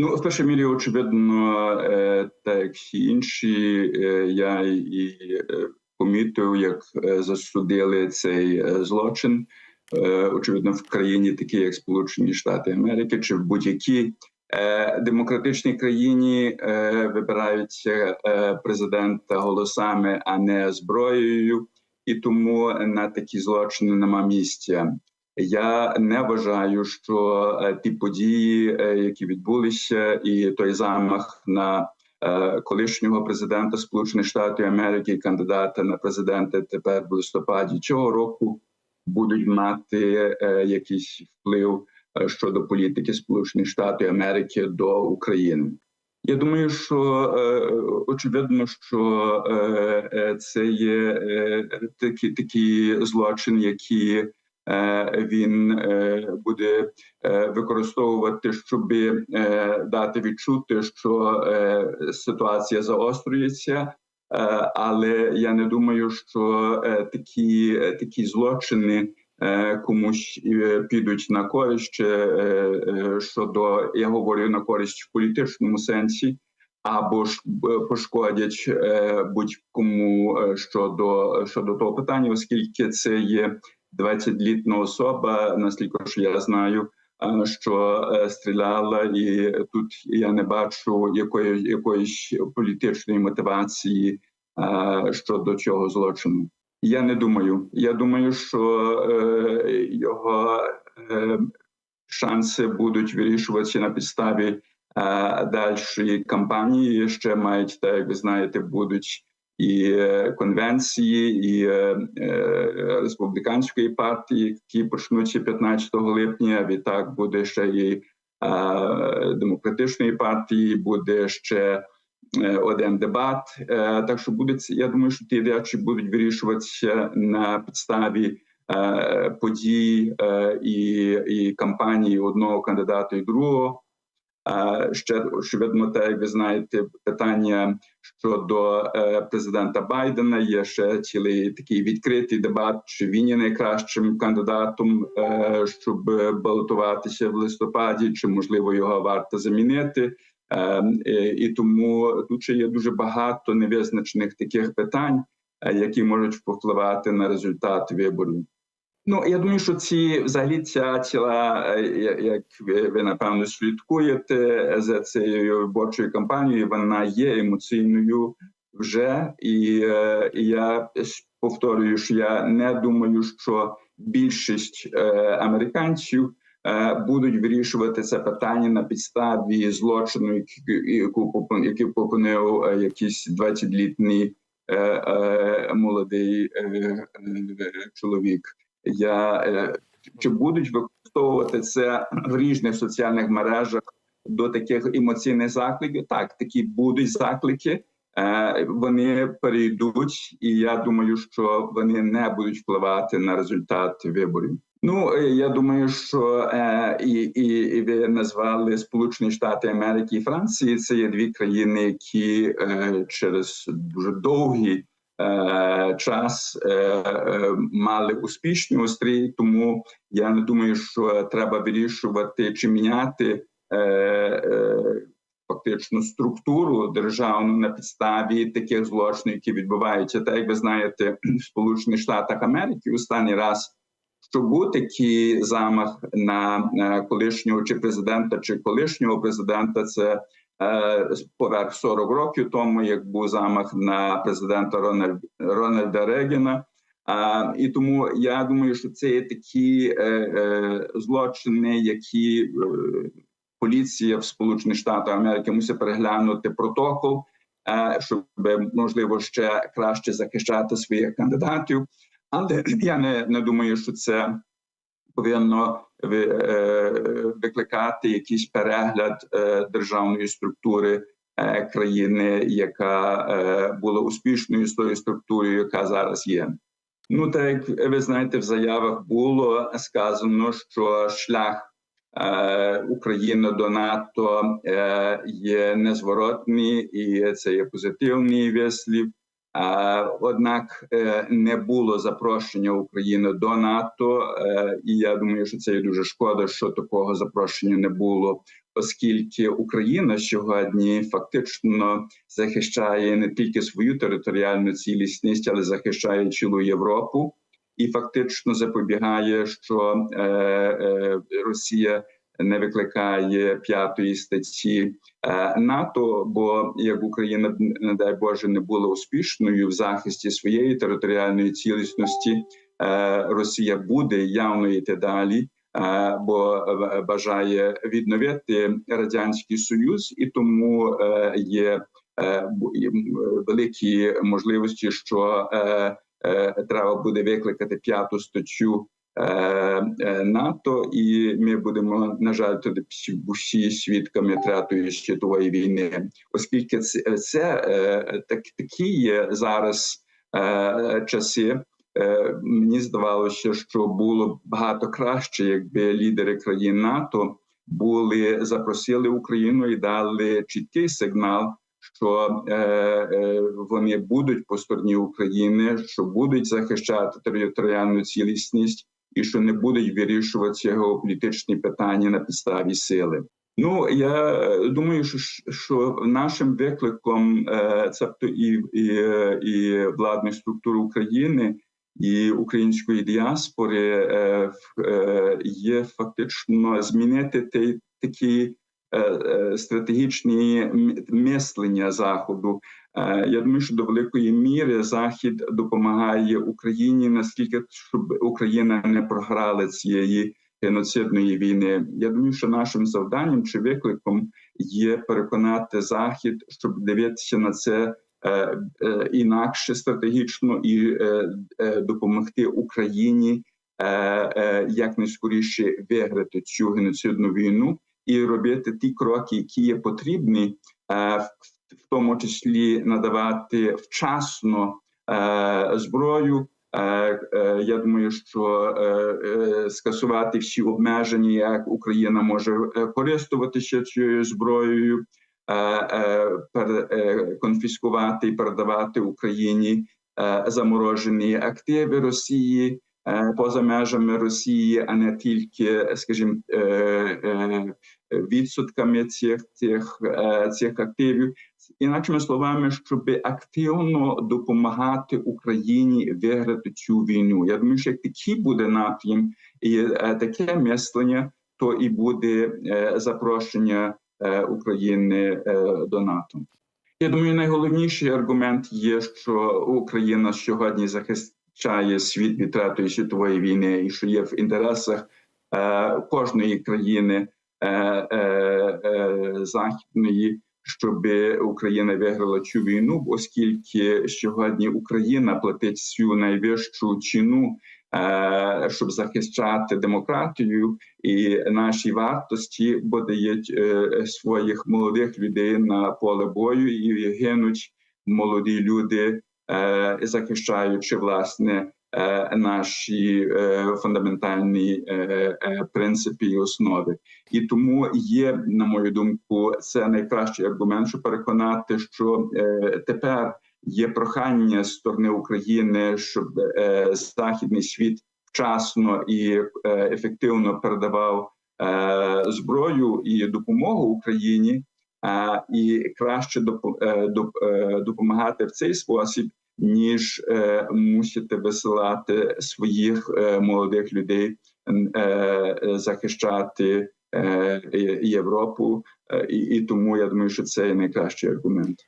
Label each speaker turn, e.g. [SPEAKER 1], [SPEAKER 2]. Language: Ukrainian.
[SPEAKER 1] Ну, в першій мірі, очевидно, е, так всі інші, е, я і е, помітив, як засудили цей злочин. Очевидно, в країні, такі як Сполучені Штати Америки, чи в будь-якій демократичній країні вибираються президента голосами, а не зброєю, і тому на такі злочини нема місця. Я не вважаю, що е, ті події, е, які відбулися, і той замах на е, колишнього президента Сполучених Штатів Америки, кандидата на президента тепер в листопаді цього року, будуть мати якийсь вплив щодо політики Сполучених Штатів Америки до України. Я думаю, що очевидно, що це є такі такі злочин, які Е, він е, буде е, використовувати, щоб дати відчути, що ситуація заострюється. Але я не думаю, що такі такі злочини комусь підуть на користь щодо я говорю на користь в політичному сенсі, або ж пошкодять будь-кому щодо щодо того питання, оскільки це є 20-літна особа, наскільки ж я знаю, що е, стріляла, і тут я не бачу якої якоїсь політичної мотивації щодо цього злочину. Я не думаю. Я думаю, що е, його е, шанси будуть вирішуватися на підставі дальшої кампанії. Ще мають так, як ви знаєте, будуть і е, конвенції, і е, е, республіканської партії, які почнуться 15 липня. Відтак буде ще і демократичної партії, буде ще. Один дебат, так що буде я думаю, що ті речі будуть вирішуватися на підставі подій і і кампанії одного кандидата і другого. Ще очевидно, те, як ви знаєте, питання щодо е, президента Байдена є ще цілий такий відкритий дебат, чи він є найкращим кандидатом, е, щоб балотуватися в листопаді, чи можливо його варто замінити. Е, і тому тут ще є дуже багато невизначених таких питань, які можуть впливати на результат виборів. Ну я думаю, що ці взагалі ця ціла, е, як ви, ви напевно слідкуєте за цією виборчою кампанією, вона є емоційною вже, і, е, і я повторюю, що я не думаю, що більшість е, американців будуть вирішувати це питання на підставі злочину, який попонив якийсь 20-літній молодий чоловік. Я е, чи будуть використовувати це в різних соціальних мережах до таких емоційних закликів? Так, такі будуть заклики. Е, вони перейдуть, і я думаю, що вони не будуть впливати на результат виборів. Ну е, я думаю, що і і, ви назвали Сполучені Штати Америки і Франції. Це є дві країни, які через дуже довгі час е, е, мали успішні острій, тому я не думаю, що треба вирішувати чи міняти фактично структуру державну на підставі таких злочинів, які відбуваються. Так як ви знаєте, в Сполучених Штатах Америки останній раз. Що був такий замах на колишнього чи президента, чи колишнього президента, це Е, поверх 40 років тому, як був замах на президента Рональд, Рональда Регіна. А, І тому я думаю, що це є такі е, е, злочини, які е, поліція в Сполучених Штатах Америки мусить переглянути протокол, е, щоб можливо ще краще захищати своїх кандидатів. Але я не, не думаю, що це повинно е, викликати якийсь перегляд е, державної структури е, країни, яка була успішною з тою структурою, яка зараз є. Ну так як ви знаєте, в заявах було сказано, що шлях України до НАТО є незворотний і це є позитивний вислів. Однак е, не було запрошення України до НАТО, е, і я думаю, що це є дуже шкода, що такого запрошення не було, оскільки Україна сьогодні фактично захищає не тільки свою територіальну цілісність, але захищає цілу Європу. І фактично запобігає, що е, Росія не викликає п'ятої статті е, НАТО. Бо як Україна не дай Боже не була успішною в захисті своєї територіальної цілісності, е, Росія буде явно йти далі. е, Бо бажає відновити радянський союз, і тому є великі можливості, що треба буде викликати п'яту статтю НАТО, і ми будемо на жаль тоді всі- свідками третьої світової війни, оскільки це, це е, так такі є зараз е, часи. Е, Мені здавалося, що було б багато краще, якби лідери країн НАТО були запросили Україну і дали чіткий сигнал, що е, е, вони будуть по стороні України, що будуть захищати територіальну цілісність і що не будуть вирішуватися геополітичні питання на підставі сили. Ну я е, думаю, що, що нашим викликом, е, цебто і, і, і владних структур України. І української діаспори е, є фактично змінити е, стратегічні мислення заходу. Е, Я думаю, що до великої міри захід допомагає Україні наскільки щоб Україна не програла цієї геноцидної війни. Я думаю, що нашим завданням чи викликом є переконати захід, щоб дивитися на це. е, е, Інакше стратегічно і е, е, допомогти Україні е, е, якнайскоріше виграти цю геноцидну війну і робити ті кроки, які є потрібні, е, в, тому числі надавати вчасно е, зброю. Е, Я думаю, що скасувати всі обмеження, як Україна може користуватися цією зброєю, конфіскувати і передавати Україні заморожені активи Росії поза межами Росії, а не тільки, скажімо, е, е, відсотками цих цих, е, цих активів. Інакшими словами, щоб активно допомагати Україні виграти цю війну. Я думаю, що як такий буде напрям і е, таке мислення, то і буде е, запрошення е, України е, до НАТО. Я думаю, найголовніший аргумент є, що Україна сьогодні захищає світ від третьої світової війни, і що є в інтересах е, кожної країни е, е, е, західної, щоб Україна виграла цю війну, оскільки сьогодні Україна платить цю найвищу ціну. е, Щоб захищати демократію і наші вартості, бо дають е, своїх молодих людей на поле бою і гинуть молоді люди, захищаючи власне е, наші е, фундаментальні е, е, принципи і основи. І тому є, на мою думку, це найкращий аргумент, щоб переконати, що е, тепер є прохання з сторони України, щоб е, західний світ вчасно і е, ефективно передавав е, зброю і допомогу Україні, е, і краще допо- е, доп- е, допомагати в цей спосіб, ніж е, мусити висилати своїх е, молодих людей е, захищати Європу. І тому я думаю, що це найкращий аргумент.